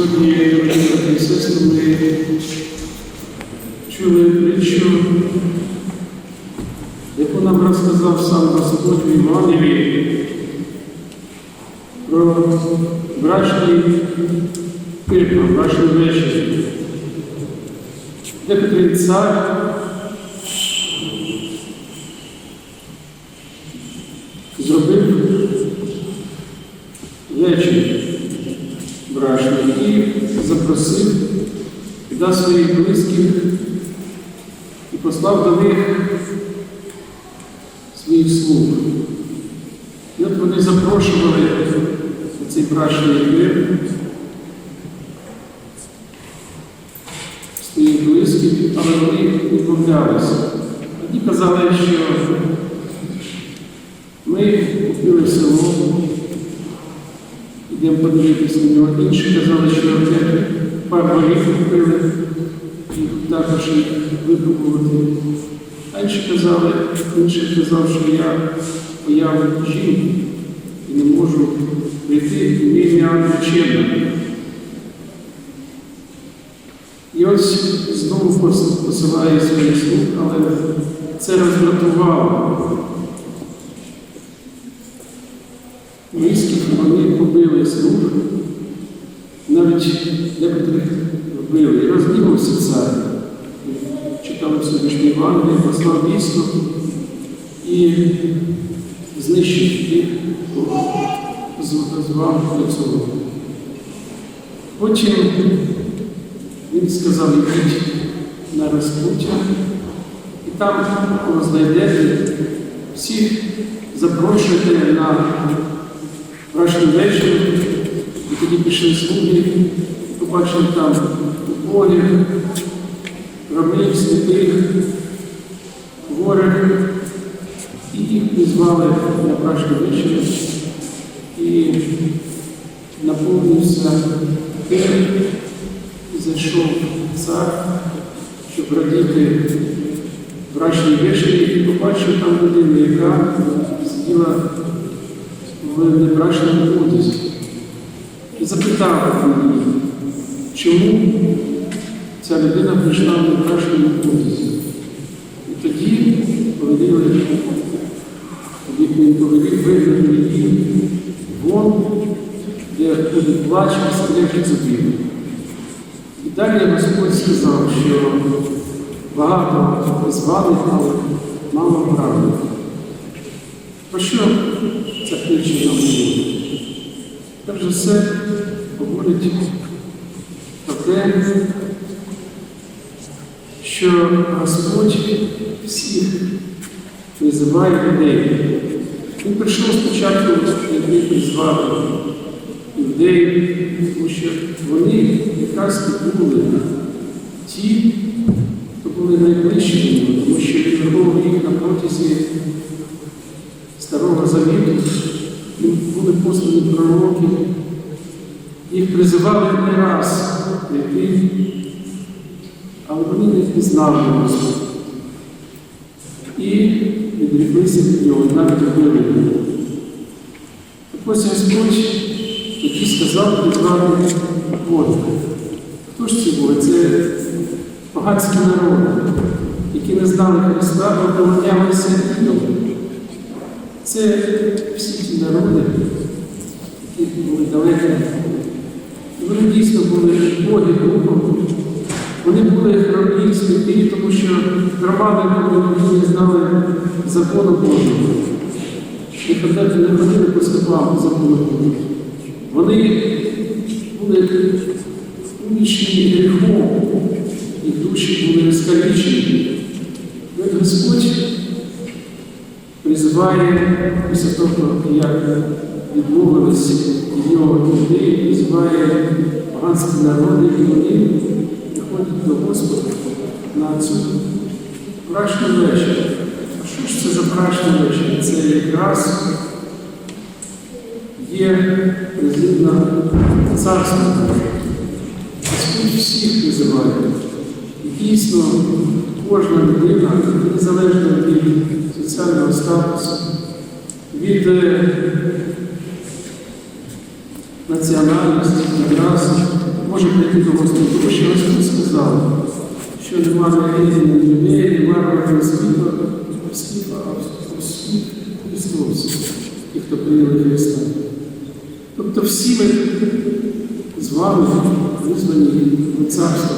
Сьогодні, брати і сестри, ми чули притчу, яку нам розказав сам Господь в Іванові про брачний пирку, брачний вечір. Декотрий цар зробив вечір брачний і запросив до своїх близьких і послав до них своїх слуг. І от вони запрошували на цей брачний вир своїх близьких, але вони відмовлялися. Одні казали, що ми купили село, йдемо подивитися на нього. Інші казали, що вже пару голів купили, і також їх випробувати. А інші казали, інший казав, що я появу жінки і не можу прийти в ім'я вчебне. І ось знову пос- посилає своїх слуг, але це роздратувало. Близьких вони побили слуг, навіть некоторих вбили. І розділився цар. Читали сьогоднішній Івангелії, послав військо і знищив їх, звав до цього. Потім він сказав, йдіть на розпуття, і там, кого знайдете, всіх запрошуйте на брачний вечір. І тоді пішли слуги, побачили там убогих, ромів, святих, хворих, і їх призвали на брачний вечір. І наповнився тим, зайшов цар, щоб радіти брачній вечері, і побачив там людину, яка сиділа в небрачному одязі. І запитав її, чому ця людина прийшла в небрачному одязі. І тоді повеліли, тоді він повелів вигнати її вон, де буде плач і скрежет зубів. І далі Господь сказав, що багато званих, але мало правильних. Про що ця притча нам говорить? Перш за все, говорить про те, що Господь всіх призиває людей. Він прийшов спочатку, як він призвав людей, тому що вони якраз і були ті, хто були найближчі тому що він виховував їх на протязі були послані пророки, їх призивали не раз прийти, але вони не впізнали Господа. І відріклися від нього, навіть вбили його. Так ось Господь тоді сказав призвати Бога. Хто ж ці були? Це поганські народи, які не знали Христа, а поклонялися ідолам. Це всі ті народи, які були далеко. І Вони дійсно були Боги духом. Вони були храмі святі, тому що громади були, вони не знали закону Божого. І ходити не ходили по стопам закону Божого. Вони були умічні гріхом, їх душі були розкалічені. Як Господь призиває після того, як відмовилися від нього людей, призиває поганські народи, і вони приходять до Господа на цю брачну вечір. А що ж це за брачний вечір? Це якраз є призив на царство. Господь всіх призиває. І дійсно кожна людина, незалежно від соціального статусу, від е, раціональність відразу може прийти до Господа. Тому що Господь сказав, що немає різних людей, немає світла, світла, а світ Христос, ті, хто прийняли Христа. Тобто всі ми з вами визвані до царства.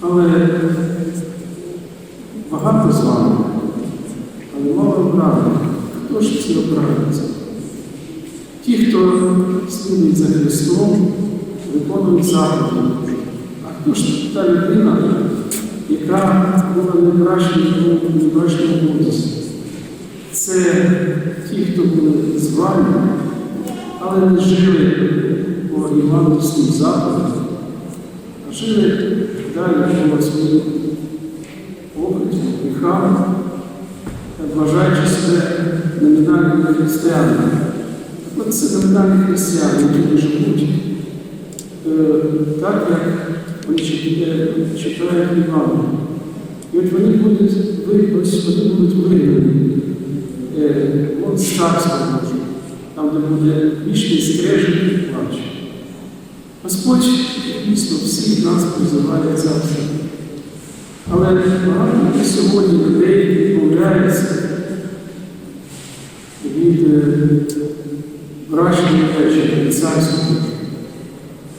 Але багато з вами, але мало обраних. Хто ж ці обранці? Ті, хто слідує за Христом, виконують заповіді. А хто ж та людина, яка була найкращою найкращою мудрістю? Це ті, хто були з вами, але не жили по євангельським заповідям, а жили далі по своїм похотям, гріхам, вважаючи себе номінальними християнами. Це номінальні християни, які живуть е, так, як вони читають Івана. І от вони будуть, вони будуть вигнані. Е, От з царства там, де буде вічний скрежет і плач. Господь дійсно всіх нас призиває царство. Але багато сьогодні людей відмовляється від враження речі від.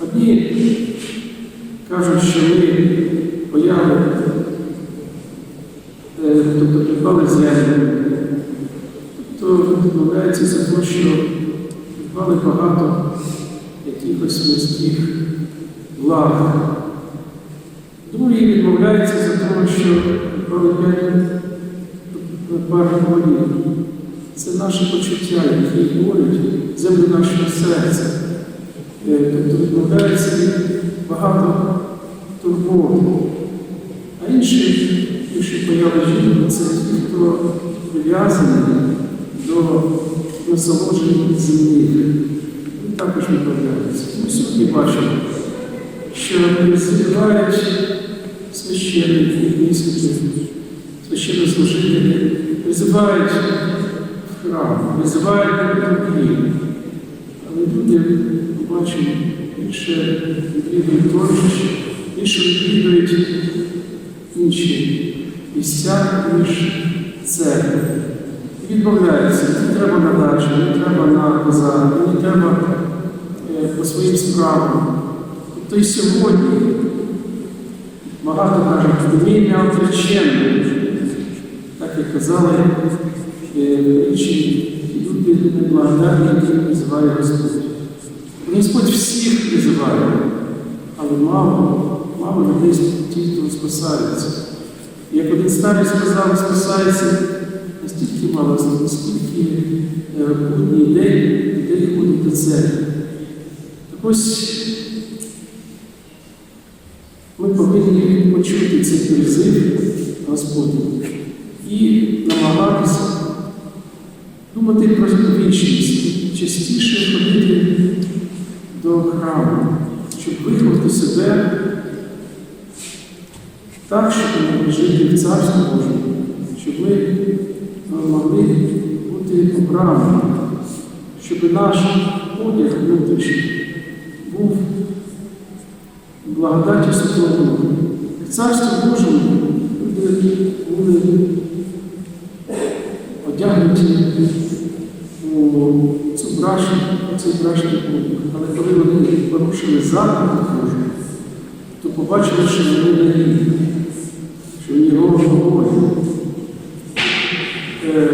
Одні кажуть, що ми появи, е, тобто придбали землю, тобто відмовляється за те, що придбали багато якихось міських благ. Другі відмовляються за те, що придбали п'ять пар. Це наші почуття, які творять землю нашого серця. Е, Тобто відмовляються від багато турбот. А інші, інші появи жінки, це ті, хто прив'язаний до насолодження землі. Вони також відмовляються. Ми сьогодні бачимо, що призивають священники, міські, священнослужителі, призивають в храм, призивають на Але люди побачимо більше відвідують торжищі, більше відвідують інші місця, ніж церкви. І відмовляються, не треба на дачу, не треба на базар, не треба е, по своїм справам. Тобто і сьогодні багато кажуть, вміння отреченне, так як казали е, інші неблагодарні, які призиває Господь. Господь всіх призиває, але мало, мало людей ті, хто спасаються. І Як один старий сказав, спасається настільки мало, наскільки е, будній день людей ходить до церкви. Так ось ми повинні почути цей призив Господній і намагатися думати про вічність, частіше ходити до храму, щоб виховати себе так, щоб ми жити в Царстві Божому, щоб ми могли бути обраними, щоб наш одяг внутрішній був благодаті Святого Духа. В Царстві Божому люди були у брашну, цей брашний. Але коли вони порушили заповідь Божу, то побачили, що вони не рівні, що вони головою. Е,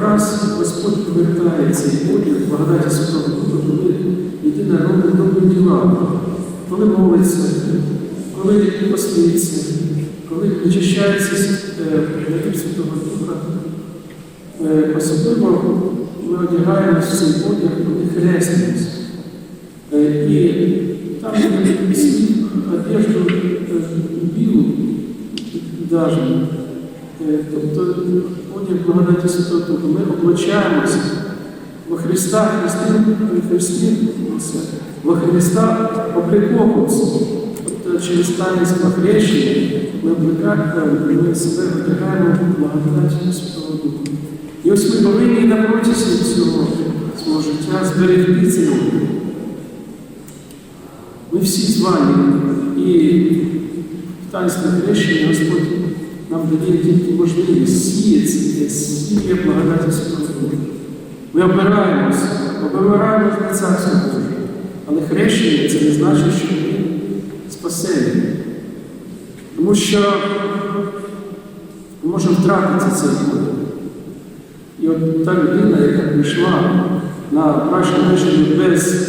Якраз Господь повертає цей одяг, благодаті Святого Духа, коли людина робить добрі діла, коли молиться, коли поститься, коли очищається е, від Святого Духа. Особливо ми одягаємо цей одяг, коли хрестимось. Е, І там всі одежду е, білу даже. Е, Тобто одяг благодаті Святого Духа. Ми облачаємося во Христа, Христи, Христі, во Христа обліковується. Тобто через таїнство хрещення ми ми себе одягаємо благодаті Святого Духа. І ось ми повинні на протязі цього свого життя зберегти цей одяг. Ми всі звані, і в таїнстві хрещення Господь нам дає тільки можливість сіяти, сіє благодаті Святого. Ми обираємося, обираємось на Царство Боже. Але хрещення це не значить, що ми спасені. Тому що ми можемо втратити цей подих. І от та людина, яка прийшла на брачне речення без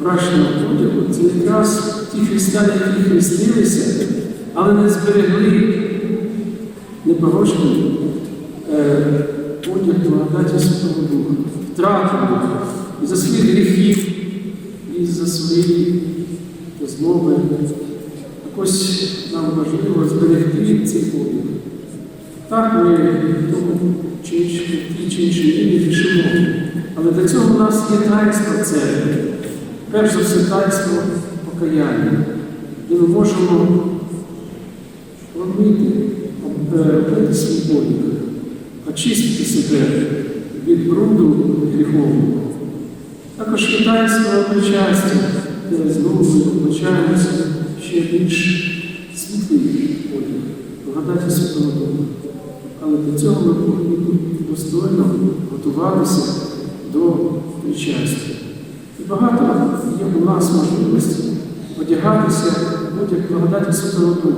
брачного подягу, це якраз ті християни, які хрестилися, але не зберегли непорочний е, одяг благодаті Святого Духа, втратили за своїх гріхів, і за свої. Так ось нам важливо зберегти цей подяг. Так ми тому чи в чи іншій мірі рішимо. Але для цього у нас є таїнство церкви. Перш за все таїнство покаяння, де ми можемо робити, робити свій подяг, очистити себе від бруду гріхового. Також таїнство причастя, де знову ми облачаємося ще більш світлий подяг, благодаті Святого Духа. Але для цього ми повинні достойно готуватися до причастя. І багато є у нас можливості одягатися одяг благодаті Святого Духа.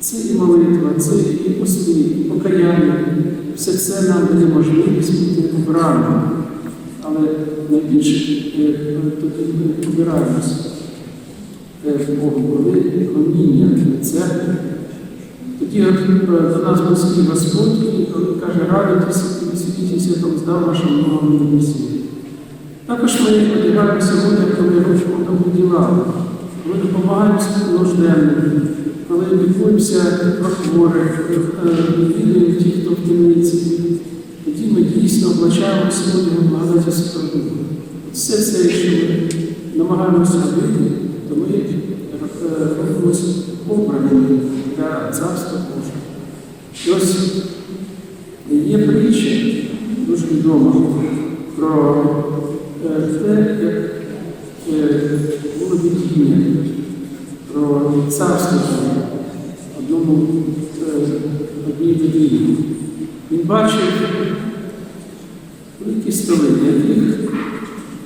Це і молитва, це і пости, і покаяння. Все це нам дає можливість бути обраними. Але найбільше е, тоді ми обираємося е, Богу, коли хоміння для церкви. Тоді е, до нас близький Господь і каже, радуйтеся і святіть святом здав вашому новому небесі. Також ми одягаємося в одяг, коли робимо добрі діла, коли допомагаємо нужденним, коли піклуємося про хворих, е, відвідуємо тих, хто в темниці. Тоді ми дійсно облачаємося одягом благодаті Святого. Все це, якщо ми намагаємося робити, то ми е, робимося обраними для Царства Божого. І ось є притча дуже відома про е, те, як е, було видіння про царство одному е, одній людині. Він бачив великі столи, на яких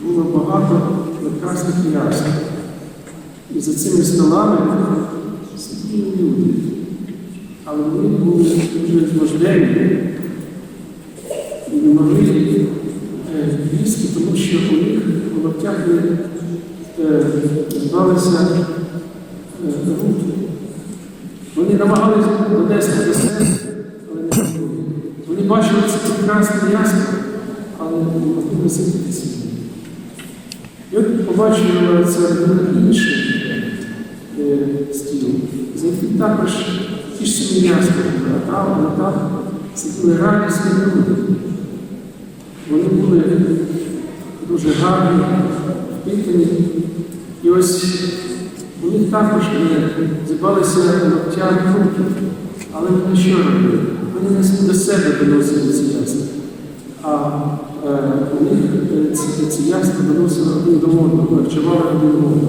було багато прекрасних яств. І за цими столами сиділи люди. Але вони були дуже змождені і не могли е, тому що у них у локтях е, е, руки. Вони намагалися донести до себе, але не могли. Вони бачили це прекрасне ясно, але не могли насититися. І от побачили це інший стіл, за яким також ясно, а там, а там сиділи радісні люди. Вони були дуже гарні, впитані. І ось у них також не зібалися локтя руки, але вони що робили? Вони не до себе доносили ці ясла. А е, у них е, ці ясла доносили один до одного, вчували один одного.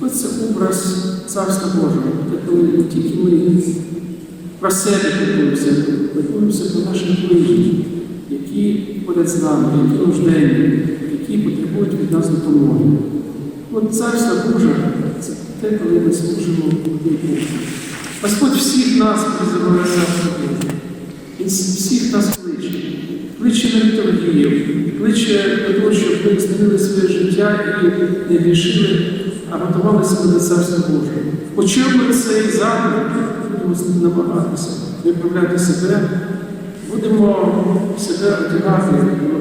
Ось це образ Царства Божого, не тільки ми про себе піклуємося, піклуємося про наших ближніх, які поряд з нами, які нужденні, які потребують від нас допомоги. От Царство Боже це те, коли ми служимо Богу. Господь всіх нас призиває Царство Боже. Він всіх нас кличе. Кличе на літургію, кличе до того, щоб ми змінили своє життя і не грішили, а готувалися до Царства Божого. Почуємо цей заклик, будемо намагатися виправляти себе, будемо себе одягати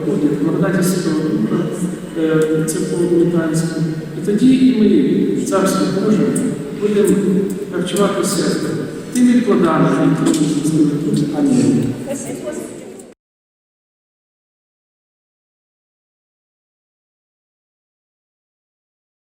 в одяг, владати себе в церковному таїнстві. І тоді і ми, Царство Боже, будемо харчуватися тими плодами, які ми зробили. Амінь.